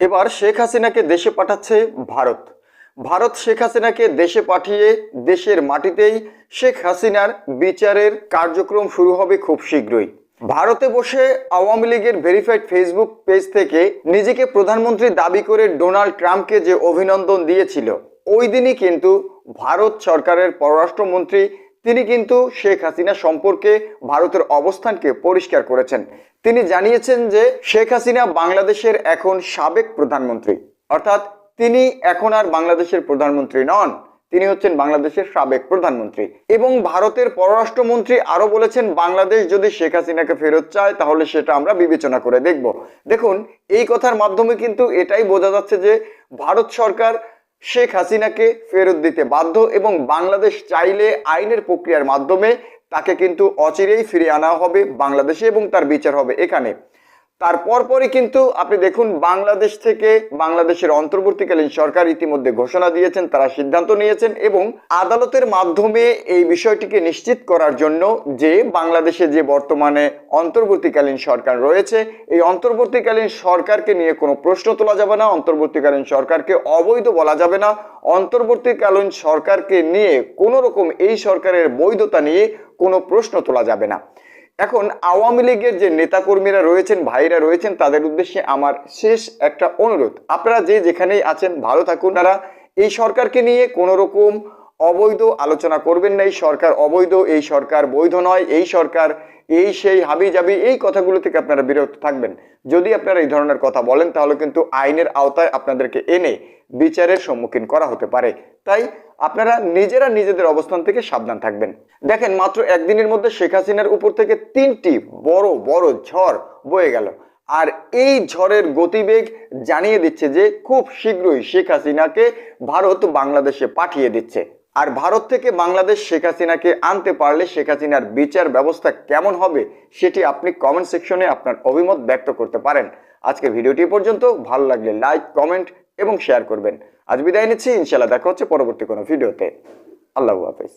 এবার শেখ হাসিনাকে দেশে পাঠাচ্ছে ভারত। ভারত শেখ হাসিনাকে দেশে পাঠিয়ে দেশের মাটিতেই শেখ হাসিনার বিচারের কার্যক্রম শুরু হবে খুব শীঘ্রই। ভারতে বসে আওয়ামী লীগের ভেরিফাইড ফেসবুক পেজ থেকে নিজেকে প্রধানমন্ত্রী দাবি করে ডোনাল্ড ট্রাম্পকে যে অভিনন্দন দিয়েছিল, ওই দিনই কিন্তু ভারত সরকারের পররাষ্ট্রমন্ত্রী তিনি কিন্তু শেখ হাসিনা সম্পর্কে ভারতের অবস্থানকে পরিষ্কার করেছেন। তিনি জানিয়েছেন যে শেখ হাসিনা বাংলাদেশের এখন সাবেক প্রধানমন্ত্রী। অর্থাৎ তিনি এখন আর বাংলাদেশের প্রধানমন্ত্রী নন, তিনি হচ্ছেন বাংলাদেশের সাবেক প্রধানমন্ত্রী। এবং ভারতের পররাষ্ট্রমন্ত্রী আরও বলেছেন, বাংলাদেশ যদি শেখ হাসিনাকে ফেরত চায়, তাহলে সেটা আমরা বিবেচনা করে দেখব। দেখুন, এই কথার মাধ্যমে কিন্তু এটাই বোঝা যাচ্ছে যে ভারত সরকার শেখ হাসিনাকে ফেরত দিতে বাধ্য এবং বাংলাদেশ চাইলে আইনের প্রক্রিয়ার মাধ্যমে তাকে কিন্তু অচিরেই ফিরে আনা হবে বাংলাদেশে এবং তার বিচার হবে এখানে। তারপর পরই কিন্তু আপনি দেখুন বাংলাদেশ থেকে বাংলাদেশের অন্তর্বর্তীকালীন সরকার ইতিমধ্যে ঘোষণা দিয়েছেন, তারা সিদ্ধান্ত নিয়েছেন এবং আদালতের মাধ্যমে এই বিষয়টিকে নিশ্চিত করার জন্য যে বাংলাদেশে যে বর্তমানে অন্তর্বর্তীকালীন সরকার রয়েছে, এই অন্তর্বর্তীকালীন সরকারকে নিয়ে কোনো প্রশ্ন তোলা যাবে না, অন্তর্বর্তীকালীন সরকারকে অবৈধ বলা যাবে না। অন্তর্বর্তীকালীন সরকারকে নিয়ে কোনো রকম এই সরকারের বৈধতা নিয়ে কোনো প্রশ্ন তোলা যাবে না। এখন আওয়ামী লীগের যে নেতাকর্মীরা রয়েছেন, ভাইরা রয়েছেন, তাদের উদ্দেশ্যে আমার শেষ একটা অনুরোধ। আপনারা যে যেখানেই আছেন, ভালো থাকুন। তারা এই সরকারকে নিয়ে কোনো রকম অবৈধ আলোচনা করবেন না। এই সরকার অবৈধ, এই সরকার বৈধ নয়। এই সরকার এই সেই হাবি জাবি এই কথাগুলো থেকে আপনারা বিরত থাকবেন। যদি আপনারা এই ধরনের কথা বলেন, তাহলে কিন্তু আইনের আওতায় আপনাদেরকে এনে বিচারের সম্মুখীন করা হতে পারে। তাই আপনারা নিজেরা নিজেদের অবস্থান থেকে সাবধান থাকবেন। দেখেন, মাত্র একদিনের মধ্যে শেখ হাসিনার উপর থেকে তিনটি বড় বড় ঝড় বয়ে গেল। আর এই ঝড়ের গতিবেগ জানিয়ে দিচ্ছে যে খুব শীঘ্রই শেখ হাসিনাকে ভারত বাংলাদেশে পাঠিয়ে দিচ্ছে। আর ভারত থেকে বাংলাদেশ শেখ হাসিনাকে আনতে পারলে শেখ হাসিনার বিচার ব্যবস্থা কেমন হবে, সেটি আপনি কমেন্ট সেকশনে আপনার অভিমত ব্যক্ত করতে পারেন। আজকের ভিডিওটি পর্যন্ত। ভালো লাগলে লাইক কমেন্ট এবং শেয়ার করবেন। আজ বিদায় নিচ্ছি ইনশাল্লাহ দেখা হচ্ছে পরবর্তী কোনো ভিডিওতে। আল্লাহ হাফেজ।